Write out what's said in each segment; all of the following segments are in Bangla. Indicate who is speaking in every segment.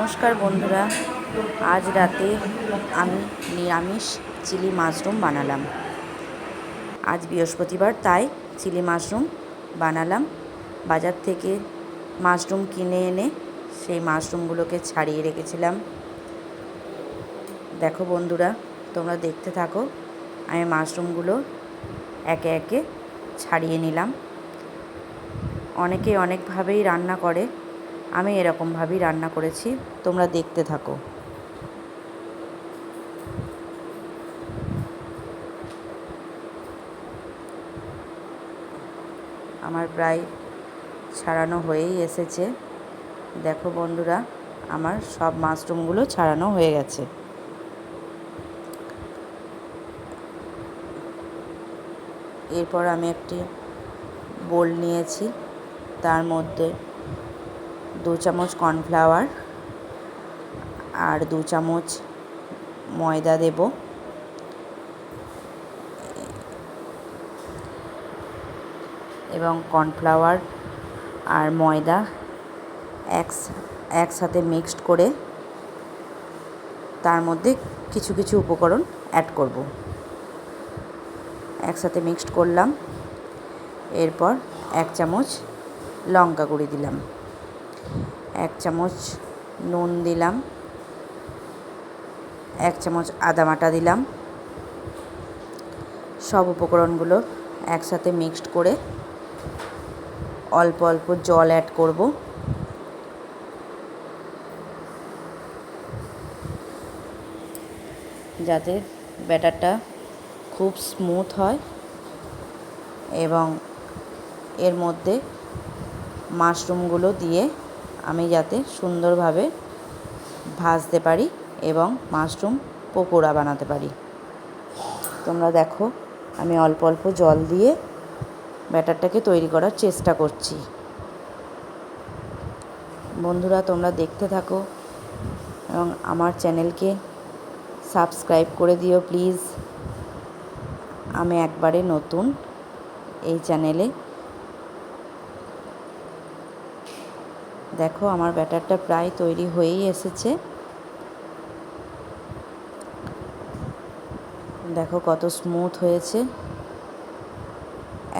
Speaker 1: নমস্কার বন্ধুরা, আজ রাতে আমি নিরামিষ চিলি মাশরুম বানালাম। আজ বৃহস্পতিবার, তাই চিলি মাশরুম বানালাম। বাজার থেকে মাশরুম কিনে এনে সেই মাশরুমগুলোকে ছাড়িয়ে রেখেছিলাম। দেখো বন্ধুরা, তোমরা দেখতে থাকো, আমি মাশরুমগুলো একে একে ছাড়িয়ে নিলাম। অনেকে অনেকভাবেই রান্না করে আমি এরকমভাবেই রান্না করেছি। তোমরা দেখতে থাকো। আমার প্রায় ছাড়ানো হয়েই এসেছে। দেখো বন্ধুরা, আমার সব মাশরুমগুলো ছাড়ানো হয়ে গেছে। এরপর আমি একটি বোল নিয়েছি। তার মধ্যে দু চামচ কর্নফ্লাওয়ার আর দু চামচ ময়দা দেব। এবং কর্নফ্লাওয়ার আর ময়দা এক একসাথে মিক্সড করে তার মধ্যে কিছু কিছু উপকরণ অ্যাড করব। একসাথে মিক্সড করলাম, এরপর এক চামচ লঙ্কা গুঁড়ি দিলাম। এক চামচ নুন দিলাম। এক চামচ আদা বাটা দিলাম। সব উপকরণগুলো একসাথে মিক্সড করে অল্প অল্প জল অ্যাড করব। যাতে ব্যাটারটা খুব স্মুথ হয় এবং এর মধ্যে মাশরুমগুলো দিয়ে আমি যাতে সুন্দরভাবে ভাজতে পারি এবং মাশরুম পকোড়া বানাতে পারি। তোমরা দেখো, আমি অল্প অল্প জল দিয়ে ব্যাটারটাকে তৈরি করার চেষ্টা করছি। বন্ধুরা, তোমরা দেখতে থাকো এবং আমার চ্যানেলকে সাবস্ক্রাইব করে দিও প্লিজ। আমি একবারে নতুন এই চ্যানেলে দেখো, আমার ব্যাটারটা প্রায় তৈরি হয়েই এসেছে। দেখো কত স্মুথ হয়েছে।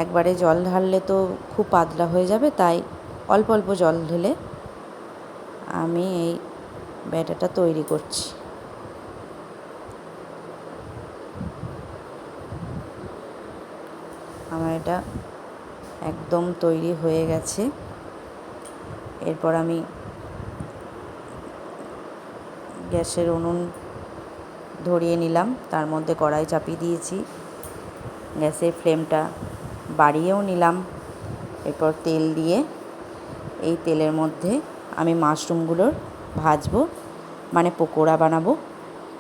Speaker 1: একবারে জল ঢাললে তো খুব পাতলা হয়ে যাবে, তাই অল্প অল্প জল ঢেলে আমি এই ব্যাটারটা তৈরি করছি। আমার এটা একদম তৈরি হয়ে গেছে। এরপর আমি গ্যাসের উনুন ধরিয়ে নিলাম। তার মধ্যে কড়াই চাপিয়ে দিয়েছি। গ্যাসের ফ্লেমটা বাড়িয়েও নিলাম। এরপর তেল দিয়ে এই তেলের মধ্যে আমি মাশরুমগুলোর ভাজবো মানে পকোড়া বানাবো।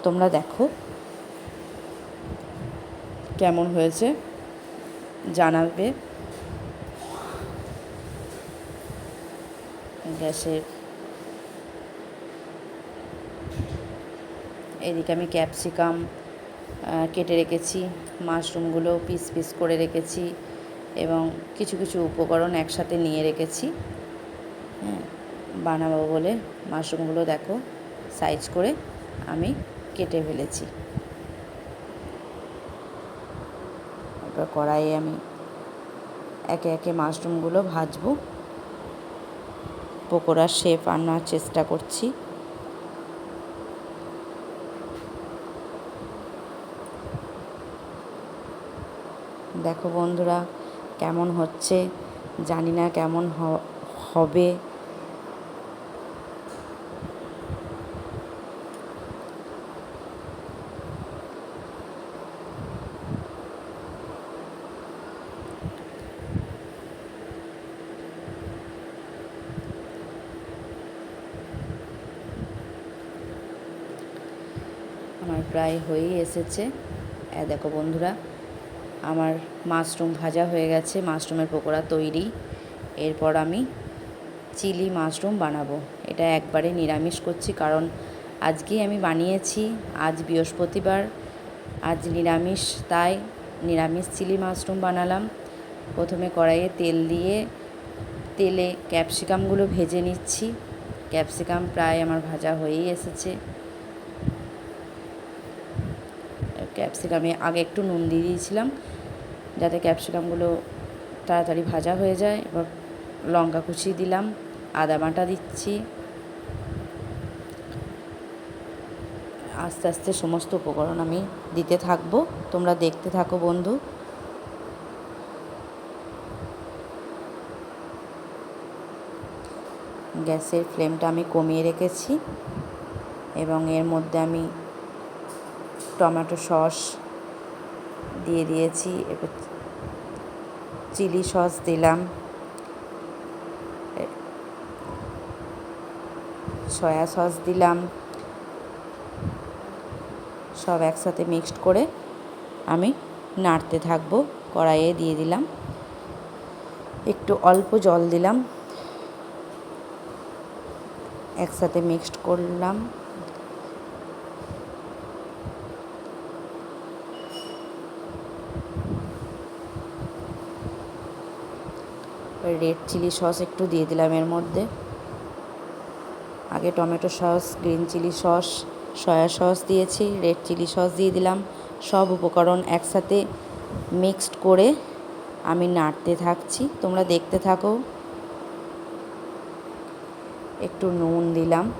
Speaker 1: তোমরা দেখো কেমন হয়েছে, জানাবে। গ্যাসের। এদিকে আমি ক্যাপসিকাম কেটে রেখেছি, মাশরুমগুলো পিস পিস করে রেখেছি এবং কিছু কিছু উপকরণ একসাথে নিয়ে রেখেছি। হ্যাঁ বানাবো বলে মাশরুমগুলো দেখো, সাইজ করে আমি কেটে ফেলেছি। এবার কড়াইয়ে আমি একে একে মাশরুমগুলো ভাজবো। পকোড়ার শেপ আনার চেষ্টা করছি। দেখো বন্ধুরা কেমন হচ্ছে? জানি না কেমন হবে আমার প্রায় হয়েই এসেছে। দেখো বন্ধুরা, আমার মাশরুম ভাজা হয়ে গেছে, মাশরুমের পকোড়া তৈরি। এরপর আমি চিলি মাশরুম বানাবো। এটা একবারে নিরামিষ করছি, কারণ আজকেই আমি বানিয়েছি, আজ বৃহস্পতিবার, আজ নিরামিষ, তাই নিরামিষ চিলি মাশরুম বানালাম। প্রথমে কড়াইয়ে তেল দিয়ে, তেলে ক্যাপসিকামগুলো ভেজে নিচ্ছি। ক্যাপসিকাম প্রায় আমার ভাজা হয়েই এসেছে। ক্যাপসিকামে। আগে একটু নুন দিয়ে দিয়েছিলাম, যাতে ক্যাপসিকামগুলো তাড়াতাড়ি ভাজা হয়ে যায়। এবার লঙ্কা কুচি দিলাম, আদা বাটা দিচ্ছি। আস্তে আস্তে সমস্ত উপকরণ আমি দিতে থাকব। তোমরা দেখতে থাকো বন্ধু। গ্যাসের ফ্লেমটা আমি কমিয়ে রেখেছি, এবং এর মধ্যে আমি টমেটো সস দিয়ে দিয়েছি, এবার চিলি সস দিলাম। সয়া সস দিলাম। সব একসাথে মিক্সড করে আমি নাড়তে থাকব, কড়াইয়ে দিয়ে দিলাম। একটু অল্প জল দিলাম। একসাথে মিক্সড করলাম। রেড চিলি সস একটু দিয়ে দিলাম এর মধ্যে। আগে tomato sauce green chilli sauce soya sauce দিয়েছি রেড চিলি সস দিয়ে দিলাম। সব উপকরণ একসাথে মিক্সড করে আমি নাড়তে থাকছি। তোমরা দেখতে থাকো। একটু নুন দিলাম।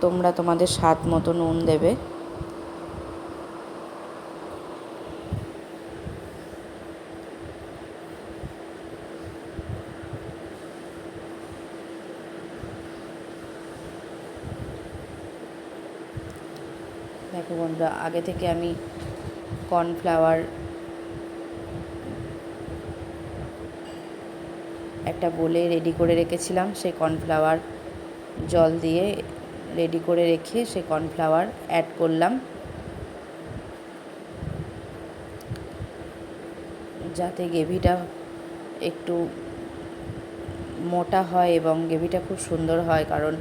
Speaker 1: তোমরা তোমাদের স্বাদ মতো নুন দেবে। দেখো বন্ধুরা। আগে থেকে আমি কর্নফ্লাওয়ার একটা বলে রেডি করে রেখেছিলাম। সেই কর্নফ্লাওয়ার জল দিয়ে রেডি করে রেখে সেই কর্নফ্লাওয়ার অ্যাড করলাম। যাতে গ্রেভিটা একটু মোটা হয় এবং গ্রেভিটা খুব সুন্দর হয়, কারণ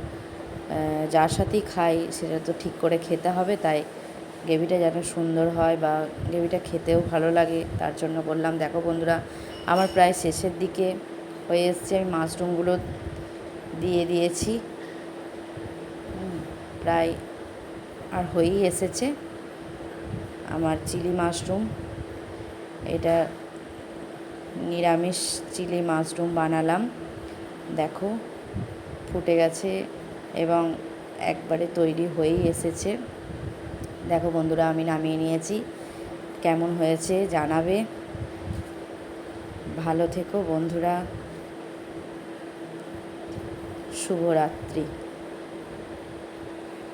Speaker 1: যার সাথেই খাই, সেটা তো ঠিক করে খেতে হবে, তাই গ্রেভিটা যেন সুন্দর হয় বা গ্রেভিটা খেতেও ভালো লাগে, তার জন্য বললাম, দেখো বন্ধুরা, আমার প্রায় শেষের দিকে হয়ে এসছে, আমি মাশরুমগুলো দিয়ে দিয়েছি। প্রায় আর হয়েই এসেছে আমার চিলি মাশরুম। এটা নিরামিষ চিলি মাশরুম বানালাম। দেখো, ফুটে গেছে এবং একবারে তৈরি হয়েই এসেছে। দেখো বন্ধুরা, আমি নামিয়ে নিয়েছি। কেমন হয়েছে জানাবে? ভালো থেকো বন্ধুরা। শুভরাত্রি।